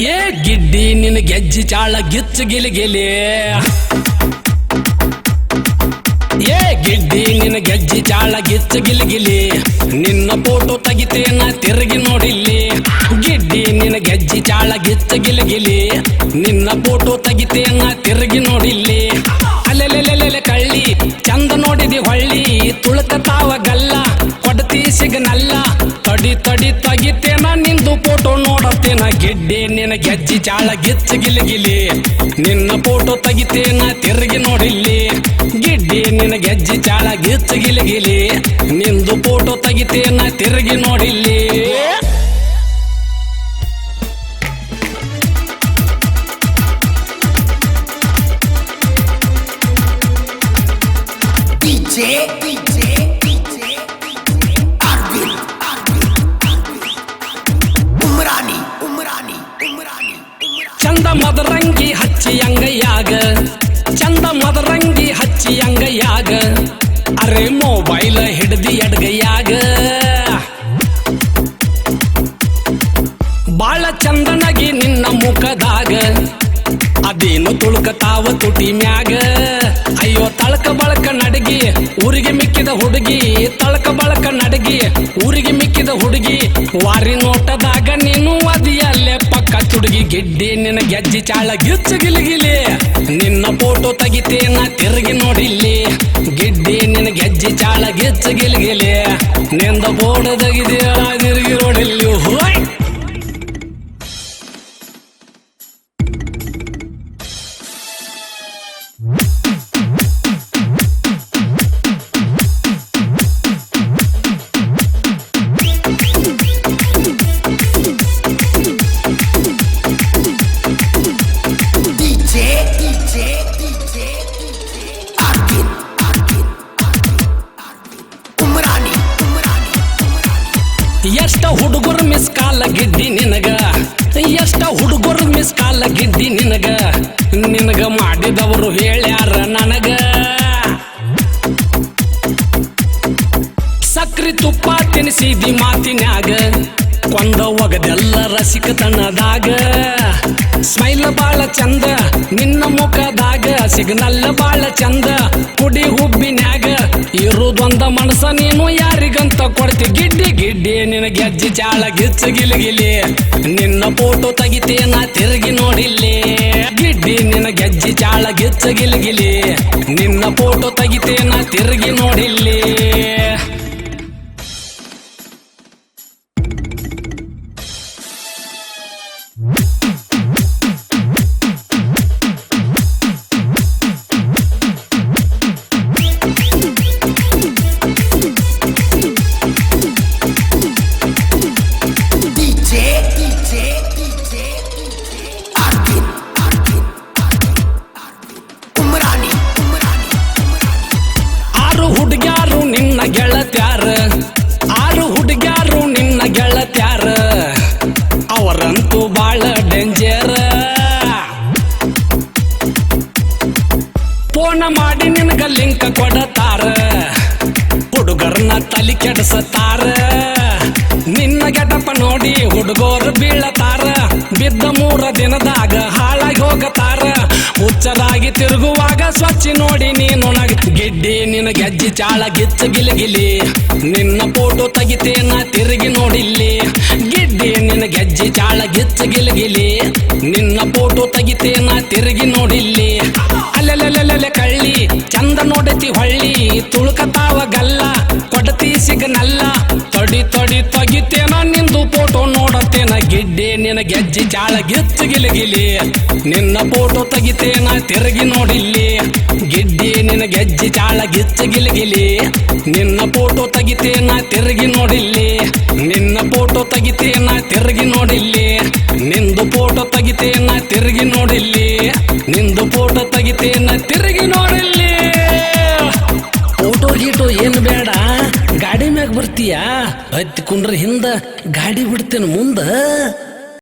ಏ ಗಿಡ್ಡಿ ನಿನ್ನ ಗೆಜ್ಜಿ ಚಾಳ ಗಿಚ್ಚ ಗಿಲಿಗಿಲಿ ಏ ಗಿಡ್ಡಿ ನಿನ್ನ ಗೆಜ್ಜಿ ಚಾಳ ಗಿಚ್ಚ ಗಿಲಿಗಿಲಿ ನಿನ್ನ ಫೋಟೋ ತೆಗಿತೇನ ತಿರುಗಿ ನೋಡಿಲ್ಲಿ. ಗಿಡ್ಡಿ ನಿನ್ನ ಗೆಜ್ಜಿ ಚಾಳ ಗಿಚ್ಚ ಗಿಲಿಗಿಲಿ ನಿನ್ನ ಫೋಟೋ ತೆಗಿತೇನ ತಿರುಗಿ ನೋಡಿಲ್ಲಿ. ಅಲೆಲೆಲೆಲೆ ಕಳ್ಳಿ, ಚಂದ ನೋಡಿದಿ ಹೊಳ್ಳಿ. ತುಳುಕತಾವ ಗಲ್ಲ ಕೊಡತಿ ಸಿಗನಲ್ಲ. ತಡಿ ತಡಿ ತೆಗಿತೇನ ನಿಂದು ಫೋಟೋ ನಿನ್ನ ಗೆಜ್ಜಿ ಚಾಳ ಗಿಚ್ಚ ಗಿಲಿಗಿಲಿ ನಿನ್ನ ಫೋಟೋ ತೆಗಿತೇನ ತಿರುಗಿ ನೋಡಿಲ್ಲಿ. ಗಿಡ್ಡಿ ನಿನ್ನ ಗೆಜ್ಜಿ ಚಾಳ ಗಿಚ್ಚ ಗಿಲಿಗಿಲಿ ನಿಂದು ಫೋಟೋ ತೆಗಿತೇನ ತಿರುಗಿ ನೋಡಿಲ್ಲಿ. ಅಂಗೈಯಾಗ. ಚಂದ ಮದರಂಗಿ ಹಚ್ಚಿ ಅಂಗೈಯಾಗ. ಅರೆ ಮೊಬೈಲ್ ಹಿಡ್ದಿ ಎಡ್ಗೈಯಾಗ. ಬಾಳ ಚಂದನಗಿ ನಿನ್ನ ಮುಖದಾಗ. ಅದೇನು ತುಳುಕತಾವ ತುಟಿ ಮ್ಯಾಗ. ಅಯ್ಯೋ ತಳಕ ಬಳಕ ನಡಗಿ, ಊರಿಗೆ ಮಿಕ್ಕಿದ ಹುಡುಗಿ. ತಳಕ ಬಳಕ ನಡಗಿ, ಊರಿಗೆ ಮಿಕ್ಕಿದ ಹುಡುಗಿ. ವಾರಿ ನೋಟದಾಗ ನೀನು ಅದಿಯಲ್ಲೇ ಪಕ್ಕ ಗೆಡ್ಡೆ, ನಿನ್ನ ಗೆಜ್ಜಿ ಚಾಳ ಗಿಚ್ಚು ಗಿಲಿಗಿಲಿ ನಿನ್ನ ಫೋಟೋ ತೆಗಿತೇನ ತಿರುಗಿ ನೋಡಿಲ್ಲಿ. ಗಿಡ್ಡಿ, ನಿನ್ನ ಗೆಜ್ಜಿ ಚಾಳ ಗಿಚ್ಚು ಗಿಲಿಗಿಲಿ ನಿಂದ ಫೋಟೋ ತೆಗಿದೀಯ ತಿರುಗಿ ನೋಡಿಲ್ಲಿ. ಹೋಯ್! ಎಷ್ಟ ಹುಡುಗರು ಮಿಸ್ ಕಾಲ ಗಿಡ್ಡಿ ನಿನಗ? ಎಷ್ಟ ಹುಡುಗರು ಮಿಸ್ ಕಾಲ ಗಿಡ್ಡಿ ನಿನಗ? ನಿನಗ ಮಾಡಿದವರು ಹೇಳ್ಯಾರ ನನಗ? ಸಕ್ರಿ ತುಪ್ಪ ತಿನಿಸಿದಿ ಮಾತಿನ್ಯಾಗ, ಕೊಂದ ಒಗದೆಲ್ಲ ರಸಿಕತನದಾಗ ಸ್ಮೈಲ್ ಬಾಳ ಚಂದ, ನಿನ್ನ ಮುಖದಾಗ ಸಿಗ್ನಲ್ ಬಾಳ ಚಂದ ಕುಡಿ ಹುಬ್ಬಿನ್ಯಾಗ ಇರುದೊಂದ ಮನಸ ಗೆಜ್ಜಿ ಚಾಳ, ಗಿಚ್ಚ ಗಿಲಿಗಿಲಿ ನಿನ್ನ ಫೋಟೋ ತೆಗಿತೇ ನಾ ತಿರುಗಿ ನೋಡಿಲ್ಲಿ. ಗಿಡ್ಡಿ ನಿನ್ನ ಗೆಜ್ಜಿ ಚಾಳ, ಗಿಚ್ಚ ಗಿಲಿಗಿಲಿ ನಿನ್ನ ಫೋಟೋ ತೆಗಿತೇನ, ತಿರುಗಿ ನೋಡಿಲ್ಲಿ. ಹುಡುಗ್ಯಾರು ನಿನ್ನ ಗೆಳತ್ಯಾರ. ಆರು ಹುಡುಗ್ಯಾರು ನಿನ್ನ ಗೆಳತ್ಯಾರ. ಅವರಂತೂ ಬಾಳ ಡೇಂಜರ್ ಫೋನ ಮಾಡಿ ನಿನಗ ಲಿಂಕ್ ಕೊಡತಾರ. ಹುಡುಗರನ್ನ ತಲೆ ಕೆಡಿಸತಾರ. ನಿನ್ನ ಗೆಟಪ ನೋಡಿ ಹುಡುಗರು ಬೀಳತಾರ. ಬಿದ್ದ ಮೂರ ದಿನದಾಗ ಹಾಳಾಗಿ ಹೋಗತಾರ. ಹುಚ್ಚರಾಗಿ ತಿರುಗುವಾಗ ಸ್ವಚ್ಛ ನೋಡಿ ನೀನು ನಗ ಗಿಡ್ಡಿ ನಿನ್ನ ಗೆಜ್ಜಿ ಚಾಳ ಗಿಚ್ಚ ಗಿಲಿಗಿಲಿ ನಿನ್ನ ಫೋಟೋ ತೆಗಿತೇನ ತಿರುಗಿ ನೋಡಿಲ್ಲಿ. ಗಿಡ್ಡಿ ನಿನ್ನ ಗೆಜ್ಜಿ ಚಾಳ ಗಿಚ್ಚ ಗಿಲಿಗಿಲಿ ನಿನ್ನ ಫೋಟೋ ತೆಗಿತೇನ ತಿರುಗಿ ನೋಡಿಲ್ಲಿ. ಅಲ್ಲೆಲ್ಲೆಲ್ಲೆಲ್ಲೆ ಕಳ್ಳಿ, ಚಂದ ನೋಡತಿ ಹೊಳ್ಳಿ ತುಳುಕತಾವ ನಿನ್ನ ಗೆಜ್ಜಿ ಜಾಳ ಗಿಚ್ಚ ಗಿಲಿಗಿಲಿ ನಿನ್ನ ಫೋಟೋ ತೆಗಿತೇನ ತಿರುಗಿ ನೋಡಿಲ್ಲಿ. ಗಿಡ್ಡಿ ನಿನ್ನ ಗೆಜ್ಜಿ ಜಾಳ ಗಿಚ್ಚ ಗಿಲಿಗಿಲಿ ನಿನ್ನ ಫೋಟೋ ತೆಗಿತೇನ ತಿರುಗಿ ನೋಡಿಲ್ಲಿ. ನಿನ್ನ ಫೋಟೋ ತೆಗಿತೇನ ತಿರುಗಿ ನೋಡಿಲ್ಲಿ. ನಿಂದು ಫೋಟೋ ತೆಗಿತೇನ ತಿರುಗಿ ನೋಡಿಲ್ಲಿ. ನಿಂದು ಫೋಟೋ ತೆಗಿತೇನ ತಿರುಗಿ ನೋಡಿಲ್ಲಿ. ಫೋಟೋ ಗೀಟೋ ಏನು ಬೇಡ. ಗಾಡಿ ಮ್ಯಾಗ ಬರ್ತೀಯಾ? ಹತ್ತಿ ಕುಂಡ್ರ ಹಿಂದ ಗಾಡಿ ಬಿಡ್ತೇನೆ ಮುಂದ.